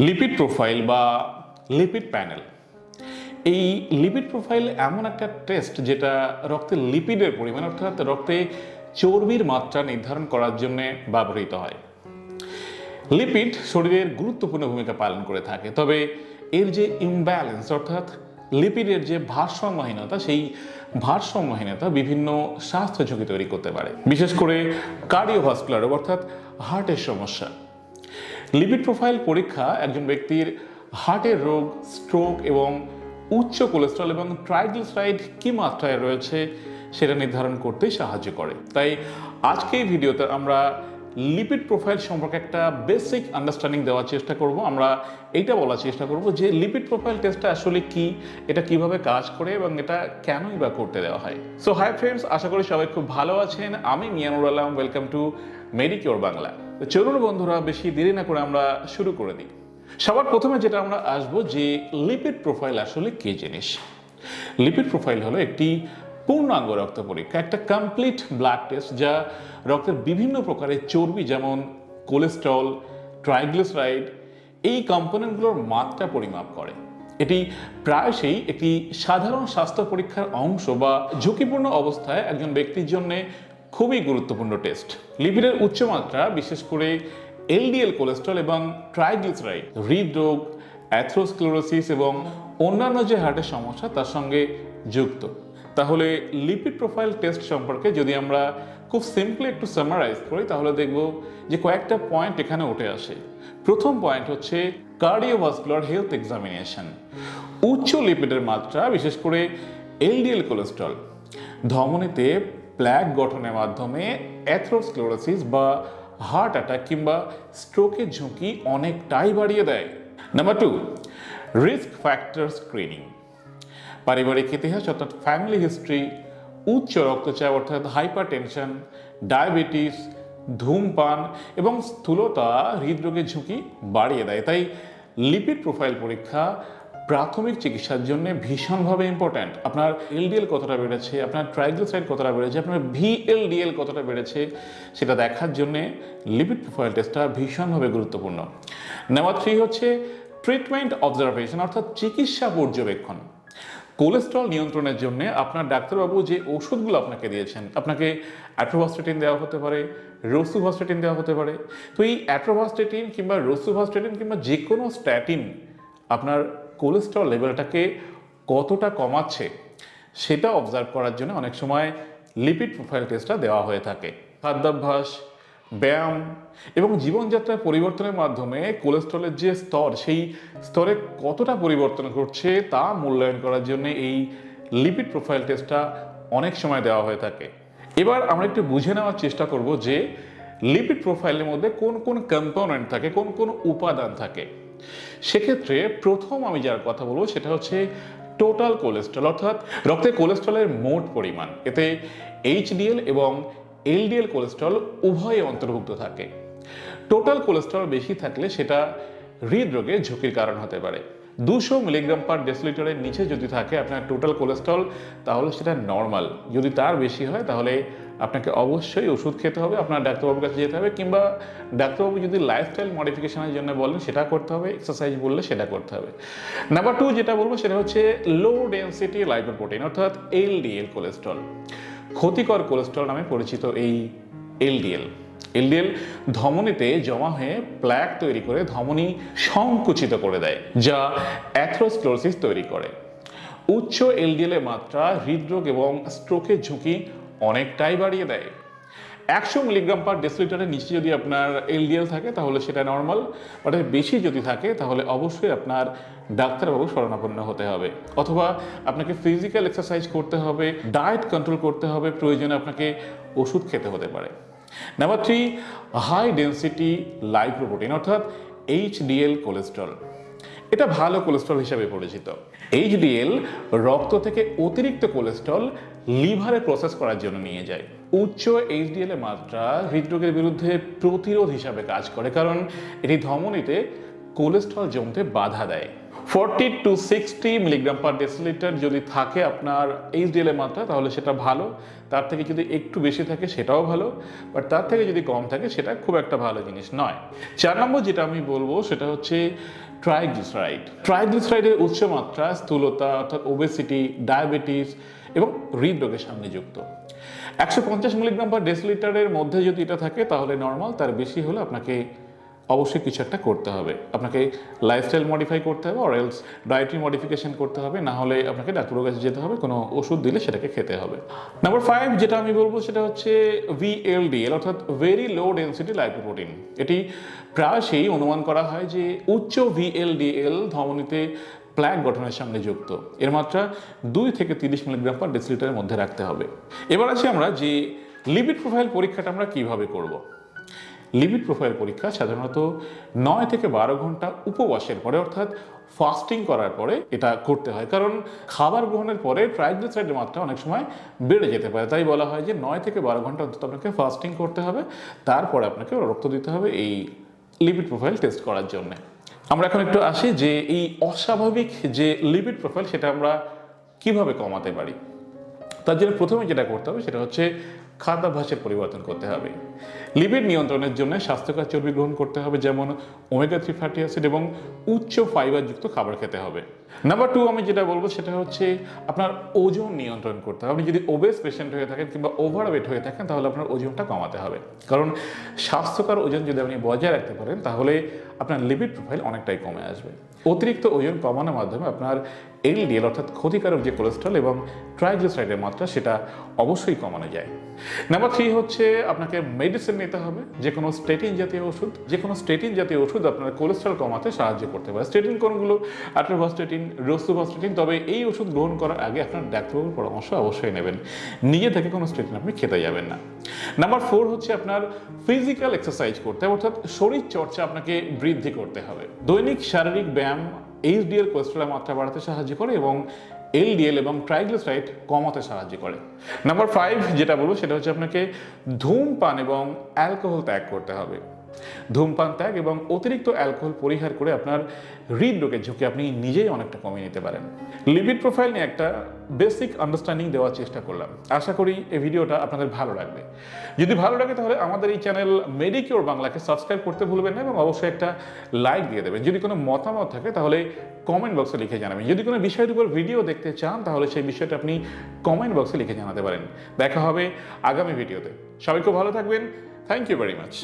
Lipid profile বা lipid panel এই lipid profile এমন একটা টেস্ট যেটা রক্তে লিপিডের পরিমাণ, অর্থাৎ রক্তে চর্বির মাত্রা নির্ধারণ করার জন্য ব্যবহৃত হয়। লিপিড শরীরের গুরুত্বপূর্ণ ভূমিকা পালন করে থাকে, তবে এর যে ইমব্যালেন্স অর্থাৎ লিপিডের যে ভারসাম্যহীনতা, সেই ভারসাম্যহীনতা বিভিন্ন স্বাস্থ্য ঝুঁকি তৈরি করতে পারে। বিশেষ করে কার্ডিওভাস্কুলার অর্থাৎ হার্টের সমস্যা। লিপিড প্রোফাইল পরীক্ষা একজন ব্যক্তির হার্টের রোগ স্ট্রোক এবং উচ্চ কোলেস্ট্রল এবং ট্রাইগ্লিসারাইড কি মাত্রায় রয়েছে সেটা নির্ধারণ করতে সাহায্য করে। তাই আজকে এই ভিডিওতে আমরা লিপিড প্রোফাইল সম্পর্কে একটা বেসিক আন্ডারস্ট্যান্ডিং দেওয়ার চেষ্টা করব। আমরা এইটা বলার চেষ্টা করব যে লিপিড প্রোফাইল টেস্টটা আসলে কি, এটা কীভাবে কাজ করে এবং এটা কেনই বা করতে দেওয়া হয়। সো হাই ফ্রেন্ডস আশা করি সবাই খুব ভালো আছেন। আমি Mianur Alam welcome to Medicure Bangla. তো চলুন বন্ধুরা, বেশি দেরি না করে আমরা শুরু করে দিই। সবার প্রথমে যেটা আমরা আসব যে লিপিড প্রোফাইল আসলে কি জিনিস? লিপিড প্রোফাইল হলো একটি পূর্ণাঙ্গ রক্ত পরীক্ষা, একটা কমপ্লিট ব্লাড টেস্ট যা রক্তের বিভিন্ন প্রকারের চর্বি, যেমন কোলেস্ট্রল ট্রাইগ্লিসারাইড এই কম্পোনেন্টগুলোর মাত্রা পরিমাপ করে। এটি প্রায়শই একটি সাধারণ স্বাস্থ্য পরীক্ষার অংশ বা ঝুঁকিপূর্ণ অবস্থায় একজন ব্যক্তির জন্য খুবই গুরুত্বপূর্ণ টেস্ট। লিপিডের উচ্চমাত্রা বিশেষ করে এলডিএল কোলেস্ট্রল এবং ট্রাইগ্লিসারাইড, হৃদরোগ, অ্যাথ্রোস্ক্লোরোসিস এবং অন্যান্য যে হার্টের সমস্যা, তার সঙ্গে যুক্ত। তাহলে লিপিড প্রোফাইল টেস্ট সম্পর্কে যদি আমরা খুব সিম্পলি একটু সামারাইজ করি, তাহলে দেখব যে কয়েকটা পয়েন্ট এখানে উঠে আসে। প্রথম পয়েন্ট হচ্ছে কার্ডিওভাস্কুলার হেলথ এক্সামিনেশন। উচ্চ লিপিডের মাত্রা, বিশেষ করে এলডিএল কোলেস্ট্রল। ধমনীতে প্ল্যাক গঠনের মাধ্যমে অ্যাথ্রোস্ক্লোরোসিস বা হার্ট অ্যাটাক কিংবা স্ট্রোকের ঝুঁকি অনেকটাই বাড়িয়ে দেয়। Number two risk factor screening পারিবারিক ইতিহাস অর্থাৎ ফ্যামিলি হিস্ট্রি উচ্চ রক্তচাপ অর্থাৎ হাইপার টেনশন ডায়াবেটিস ধূমপান এবং স্থূলতা, হৃদরোগের ঝুঁকি বাড়িয়ে দেয়। তাই লিপিড প্রোফাইল পরীক্ষা প্রাথমিক চিকিৎসার জন্য ভীষণভাবে ইম্পর্ট্যান্ট আপনার এলডিএল কতটা বেড়েছে, আপনার ট্রাইগ্লিসাইড কতটা বেড়েছে, আপনার ভিএলডিএল কতটা বেড়েছে, সেটা দেখার জন্য লিপিড প্রোফাইল টেস্টটা ভীষণভাবে গুরুত্বপূর্ণ। নাম্বার থ্রি হচ্ছে ট্রিটমেন্ট অবজারভেশন অর্থাৎ চিকিৎসা পর্যবেক্ষণ। কোলেস্ট্রল নিয়ন্ত্রণের জন্য আপনার ডাক্তারবাবু যে ওষুধগুলো আপনাকে দিয়েছেন, আপনাকে অ্যাট্রোভাস্টেটিন দেওয়া হতে পারে রসুভাস্টেটিন দেওয়া হতে পারে, তো এই অ্যাট্রোভাস্টেটিন কিংবা রসুভাস্টেটিন কিংবা যে কোনো স্ট্যাটিন আপনার কোলেস্ট্রল লেভেলটাকে কতটা কমাচ্ছে, সেটা অবজার্ভ করার জন্য অনেক সময় লিপিড প্রোফাইল টেস্টটা দেওয়া হয়ে থাকে। খাদ্যাভ্যাস, ব্যায়াম এবং জীবনযাত্রার পরিবর্তনের মাধ্যমে কোলেস্ট্রলের যে স্তর, সেই স্তরে কতটা পরিবর্তন ঘটছে, তা মূল্যায়ন করার জন্য এই লিপিড প্রোফাইল টেস্টটা অনেক সময় দেওয়া হয়ে থাকে। এবার আমরা একটু বুঝে নেওয়ার চেষ্টা করব যে লিপিড প্রোফাইলের মধ্যে কোন কোন কম্পোনেন্ট থাকে, কোন কোন উপাদান থাকে। সেক্ষেত্রে প্রথম আমি যার কথা বলব সেটা হচ্ছে টোটাল কোলেস্ট্রল, অর্থাৎ রক্তে কোলেস্ট্রলের মোট পরিমাণ। এতে এইচডিএল এবং এলডিএল কোলেস্ট্রল উভয়ে অন্তর্ভুক্ত থাকে। টোটাল কোলেস্ট্রল বেশি থাকলে সেটা হৃদরোগের ঝুঁকির কারণ হতে পারে। দুশো মিলিগ্রাম পার ডেসিলিটারের নিচে যদি থাকে আপনার টোটাল কোলেস্ট্রল তাহলে সেটা নর্মাল যদি তার বেশি হয়, তাহলে আপনাকে অবশ্যই ওষুধ খেতে হবে, আপনার ডাক্তারবাবুর কাছে যেতে হবে, কিংবা ডাক্তারবাবু যদি লাইফস্টাইল মডিফিকেশনের জন্য বলেন, সেটা করতে হবে এক্সারসাইজ বললে সেটা করতে হবে। নাম্বার টু যেটা বলব, সেটা হচ্ছে লো ডেন্সিটি লাইপোপ্রোটিন অর্থাৎ এলডিএল কোলেস্ট্রল ক্ষতিকর কোলেস্ট্রল নামে পরিচিত এই এলডিএল এলডিএল ধমনীতে জমা হয়ে প্ল্যাক তৈরি করে ধমনী সংকুচিত করে দেয়, যা অ্যাথ্রোস্ক্লোরোসিস তৈরি করে। উচ্চ এলডিএল এর মাত্রা হৃদরোগ এবং স্ট্রোকের ঝুঁকি অনেকটাই বাড়িয়ে দেয়। একশো মিলিগ্রাম পার ডেসিলিটারের নিচে যদি আপনার এলডিএল থাকে, তাহলে সেটা নর্মাল বাট বেশি যদি থাকে, তাহলে অবশ্যই আপনার ডাক্তারবাবু শরণাপন্ন হতে হবে। অথবা আপনাকে ফিজিক্যাল এক্সারসাইজ করতে হবে ডায়েট কন্ট্রোল করতে হবে, প্রয়োজনে আপনাকে ওষুধ খেতে হতে পারে। Number three high density lipoprotein অর্থাৎ এইচডিএল কোলেস্ট্রল এটা ভালো কোলেস্ট্রল হিসাবে পরিচিত। এইচডিএল রক্ত থেকে অতিরিক্ত কোলেস্ট্রল লিভারে প্রসেস করার জন্য নিয়ে যায়। উচ্চ এইচডিএল এর মাত্রা হৃদরোগের বিরুদ্ধে প্রতিরোধ হিসাবে কাজ করে, কারণ এটি ধমনীতে কোলেস্ট্রল জমতে বাধা দেয়। Forty to sixty milligram per decilitre যদি থাকে আপনার এইচডিএল এর মাত্রা, তাহলে সেটা ভালো। তার থেকে যদি একটু বেশি থাকে, সেটাও ভালো। বাট তার থেকে যদি কম থাকে, সেটা খুব একটা ভালো জিনিস নয়। চার নম্বর যেটা আমি বলব, সেটা হচ্ছে ট্রাইগ্লিসারাইড। ট্রাইগ্লিসারাইডের উচ্চ মাত্রা স্থূলতা, অর্থাৎ ওবেসিটি ডায়াবেটিস এবং হৃদরোগের সামনে যুক্ত। একশো পঞ্চাশ মিলিগ্রাম পার ডেসিলিটারের মধ্যে যদি এটা থাকে, তাহলে নর্মাল তার বেশি হলে আপনাকে অবশ্যই কিছু একটা করতে হবে। আপনাকে লাইফস্টাইল মডিফাই করতে হবে অর এলস ডায়েটারি মডিফিকেশন করতে হবে। না হলে আপনাকে ডাক্তারের কাছে যেতে হবে, কোনো ওষুধ দিলে সেটাকে খেতে হবে। নাম্বার ফাইভ যেটা আমি বলব সেটা হচ্ছে ভিএলডিএল অর্থাৎ ভেরি লো ডেন্সিটি লাইপোপ্রোটিন এটি প্রায়শই অনুমান করা হয় যে উচ্চ ভিএলডিএল ধমনীতে প্ল্যাক গঠনের সঙ্গে যুক্ত। এর মাত্রা দুই থেকে তিরিশ মিলিগ্রাম পার ডেসিলিটারের মধ্যে রাখতে হবে। এবার আছি আমরা যে লিপিড প্রোফাইল পরীক্ষাটা আমরা কীভাবে করব। লিপিড প্রোফাইল পরীক্ষা সাধারণত নয় থেকে বারো ঘণ্টা উপবাসের পরে, অর্থাৎ ফাস্টিং করার পরে এটা করতে হয়। কারণ খাবার গ্রহণের পরে ট্রাইগ্লিসারাইডের মাত্রা অনেক সময় বেড়ে যেতে পারে। তাই বলা হয় যে নয় থেকে বারো ঘণ্টা অন্তত আপনাকে ফাস্টিং করতে হবে। তারপরে আপনাকে রক্ত দিতে হবে এই লিপিড প্রোফাইল টেস্ট করার জন্য। আমরা এখন একটু আসি যে এই অস্বাভাবিক যে লিপিড প্রোফাইল সেটা আমরা কীভাবে কমাতে পারি। তার জন্য প্রথমে যেটা করতে হবে সেটা হচ্ছে খাদ্যাভ্যাসের পরিবর্তন করতে হবে। লিপিড নিয়ন্ত্রণের জন্য স্বাস্থ্যকর চর্বি গ্রহণ করতে হবে, যেমন ওমেগা থ্রি ফ্যাটি অ্যাসিড এবং উচ্চ ফাইবারযুক্ত খাবার খেতে হবে। নাম্বার টু আমি যেটা বলব সেটা হচ্ছে আপনার ওজন নিয়ন্ত্রণ করতে হবে। আপনি যদি ওবেস পেশেন্ট হয়ে থাকেন কিংবা ওভারওয়েট হয়ে থাকেন, তাহলে আপনার ওজনটা কমাতে হবে। কারণ স্বাস্থ্যকর ওজন যদি আপনি বজায় রাখতে পারেন, তাহলে আপনার লিপিড প্রোফাইল অনেকটাই কমে আসবে। অতিরিক্ত ওজন কমানোর মাধ্যমে আপনার এলডিএল অর্থাৎ ক্ষতিকারক যে কোলেস্ট্রল এবং ট্রাইগ্লিসারাইডের মাত্রা, সেটা অবশ্যই কমানো যায়। নাম্বার থ্রি হচ্ছে আপনাকে মেডিসিন নিতে হবে। যে কোনো স্টেটিন জাতীয় ওষুধ যে কোনো স্টেটিন জাতীয় ওষুধ আপনার কোলেস্ট্রল কমাতে সাহায্য করতে পারে। স্টেটিন কোনগুলো? আট্রোভাস্টেটিন রোস্টোভাস্টেটিন তবে এই ওষুধ গ্রহণ করার আগে আপনার ডাক্তারবাবুর পরামর্শ অবশ্যই নেবেন। নিজে থেকে কোনো স্টেটিন আপনি খেতে যাবেন না। নাম্বার ফোর হচ্ছে আপনার ফিজিক্যাল এক্সারসাইজ করতে হবে অর্থাৎ শরীর চর্চা আপনাকে বৃদ্ধি করতে হবে। দৈনিক শারীরিক ব্যায়াম এইচডিএল কোলেস্ট্রলের মাত্রা বাড়াতে সাহায্য করে এবং এলডিএল এবং ট্রাইগ্লিসারাইড কমাতে সাহায্য করে। নাম্বার ফাইভ যেটা বলব সেটা হচ্ছে আপনাকে ধূমপান এবং অ্যালকোহল ত্যাগ করতে হবে। ধূমপান, ত্যাগ এবং অতিরিক্ত অ্যালকোহল পরিহার করে আপনার হৃদরোগের ঝুঁকি আপনি নিজেই অনেকটা কমিয়ে নিতে পারেন। লিপিড প্রোফাইল নিয়ে একটা বেসিক আন্ডারস্ট্যান্ডিং দেওয়ার চেষ্টা করলাম। আশা করি এই ভিডিওটা আপনাদের ভালো লাগবে। যদি ভালো লাগে তাহলে আমাদের এই চ্যানেল মেডিকিওর বাংলাকে সাবস্ক্রাইব করতে ভুলবেন না এবং অবশ্যই একটা লাইক দিয়ে দেবেন। যদি কোনো মতামত থাকে তাহলে কমেন্ট বক্সে লিখে জানাবেন। যদি কোনো বিষয়ের উপর ভিডিও দেখতে চান তাহলে সেই বিষয়টা আপনি কমেন্ট বক্সে লিখে জানাতে পারেন। দেখা হবে আগামী ভিডিওতে। সবাই খুব ভালো থাকবেন। Thank you very much